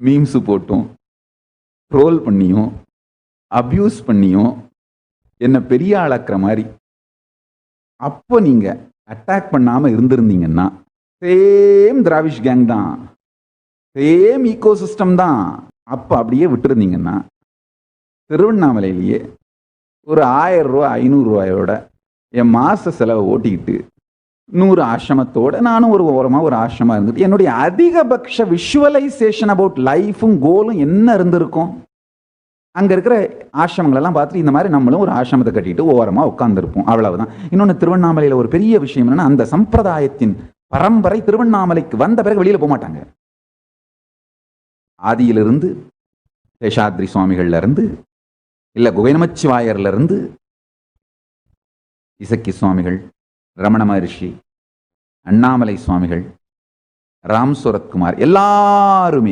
Memes போட்டும் troll பண்ணியும் abuse பண்ணியும் என்னை பெரிய ஆளாக்குற மாதிரி. அப்போ நீங்கள் அட்டாக் பண்ணாமல் இருந்திருந்தீங்கன்னா சேம் திராவிஷ் கேங் தான் சேம் ஈகோ சிஸ்டம் தான். அப்போ அப்படியே விட்டுருந்தீங்கன்னா திருவண்ணாமலையிலேயே ஒரு ஆயிரம் ரூபா ஐநூறுரூவாயோட என் மாத செலவை ஓட்டிக்கிட்டு நூறு ஆசிரமத்தோட நானும் ஒரு ஓரமாக ஒரு ஆசிரமா இருந்துட்டு என்னுடைய அதிகபட்ச விஷுவலைசேஷன் அபவுட் லைஃபும் கோலும் என்ன இருந்திருக்கும்? அங்கே இருக்கிற ஆசிரமங்களெல்லாம் பார்த்துட்டு இந்த மாதிரி நம்மளும் ஒரு ஆசிரமத்தை கட்டிட்டு ஓரமாக உட்காந்துருப்போம் அவ்வளவுதான். இன்னொன்று திருவண்ணாமலையில் ஒரு பெரிய விஷயம் என்னன்னா அந்த சம்பிரதாயத்தின் பரம்பரை திருவண்ணாமலைக்கு வந்த பிறகு வெளியில் போக மாட்டாங்க. ஆதியிலிருந்து சேஷாத்ரி சுவாமிகள்லேருந்து இல்லை குகைநமச்சிவாயர்ல இசக்கி சுவாமிகள் ரமண மகர்ஷி அண்ணாமலை சுவாமிகள் ராம் சுரத்குமார் எல்லாருமே